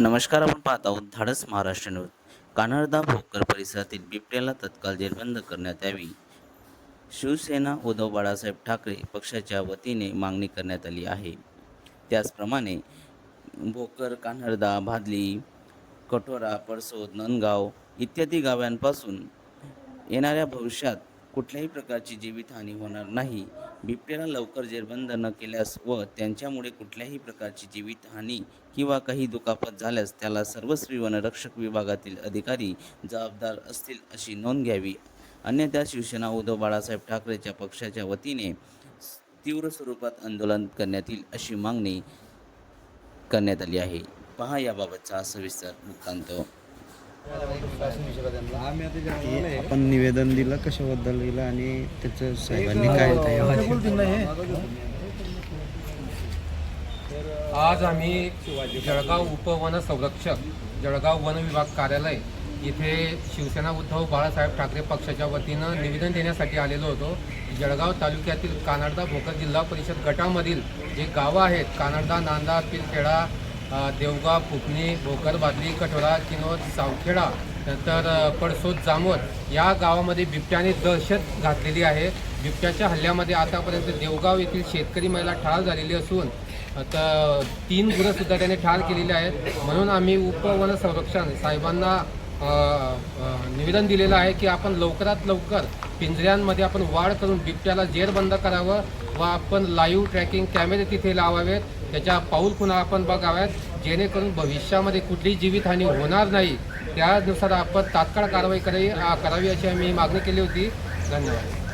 नमस्कार आपण पाहत आहोत धाडस महाराष्ट्र न्यूज. कानडदा भोकर परिसरातील बिबट्याला तत्काळ जेरबंद करण्यात यावी. शिवसेना उद्धव बाळासाहेब ठाकरे पक्षाच्या वतीने मागणी करण्यात आली आहे. त्याचप्रमाणे भोकर कान्हर्दा भादली कठोरा परसोद नंदगाव इत्यादी गावांपासून येणाऱ्या भविष्यात कुठल्याही प्रकारची जीवितहानी होणार नाही. बिबट्याला लवकर जेरबंद न केल्यास व त्यांच्यामुळे कुठल्याही प्रकारची जीवितहानी किंवा काही दुखापत झाल्यास त्याला सर्वस्वी वनरक्षक विभागातील अधिकारी जबाबदार असतील अशी नोंद घ्यावी. अन्यथा शिवसेना उद्धव बाळासाहेब ठाकरेच्या पक्षाच्या वतीने तीव्र स्वरूपात आंदोलन करण्यात येईल अशी मागणी करण्यात आली आहे. पहा याबाबतचा सविस्तर वृत्तांत. आपण निवेदन दिलं कशाबद्दल दिलं आणि त्याचं साहेबांनी काय आज आम्ही जळगाव उपवन संरक्षक जळगाव वन विभाग कार्यालय इथे शिवसेना उद्धव बाळासाहेब ठाकरे पक्षाच्या वतीनं निवेदन देण्यासाठी आलेलो होतो. जळगाव तालुक्यातील कानडदा भोकर जिल्हा परिषद गटामधील जे गावं आहेत कानडदा नांदा पिलखेडा देवगाव पुपणी भोकर बादली कठोरा किनोद सावखेडा नंतर पडसोद जामोद या गावामध्ये बिबट्याने दहशत घातलेली आहे. बिबट्याच्या हल्ल्यामध्ये आतापर्यंत देवगाव येथील शेतकरी महिला ठार झालेली असून आता तीन गुरं त्याने ठार केलेली आहेत. म्हणून आम्ही उपवन संरक्षण साहेबांना निवेदन दिलेलं आहे की आपण लवकरात लवकर पिंजऱ्यांमध्ये आपण वाढ करून बिबट्याला जेरबंद करावं व आपण लाईव्ह ट्रॅकिंग कॅमेरे तिथे लावावेत. त्याच्या पाऊल खुणा आपण बघाव्यात जेणेकरून भविष्यामध्ये कुठलीही जीवितहानी होणार नाही. त्यानुसार आपण तात्काळ कारवाई करावी करावी अशी आम्ही मागणी केली होती. धन्यवाद.